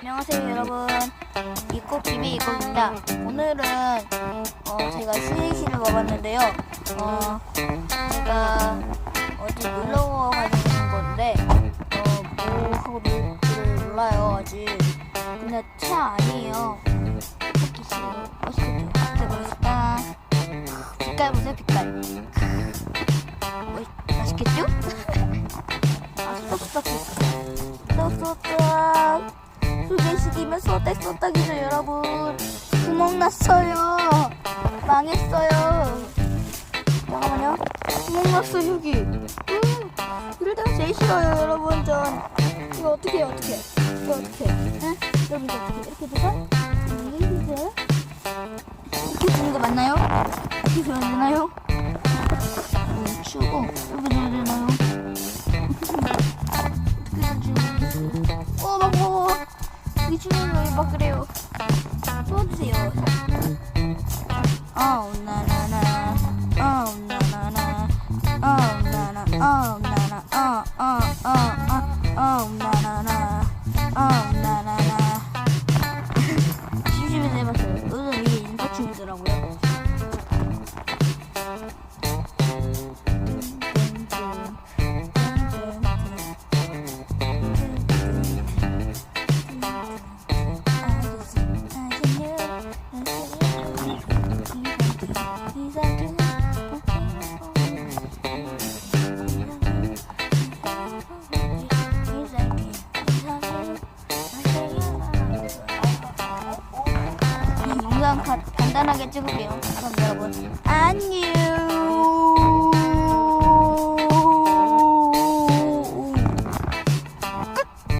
안녕하세요 여러분. 이꽃TV 이꽃입니다. 오늘은 어, 제가 스위시를 먹었는데요. 어, 제가 어디 놀러 가는 건데 어, 뭐 하고 놀지를 몰라요 아직. 근데 차 아니에요. 씨 멋있겠죠? 진짜 멋있다 빛깔 보세요 빛깔. 멋, 맛있겠죠? 소개시키면 쏘딱 쏘딱이죠 여러분. 구멍 났어요. 망했어요. 잠깐만요. 구멍 났어 여기 음, 이럴 때가 제일 싫어요 여러분 전. 이거 어떻게 해요 어떻게? 이거 어떻게? 응? 여러분 이거 어떻게? 이렇게 돼서 이게 돼요? 이렇게 주는 거 맞나요? 이렇게 되나요? 음, 치우고 이렇게 되나요? 이 친구는 왜막 그래요? 도와주세요. 어우, 나나나. 어우, 나나나. 어우, 나나. 어우, 나나. 어, 어, 어, 어. 어우, 나나나. 어 영상 가- 간단하게 찍을게요. 그럼 여러분 안녕.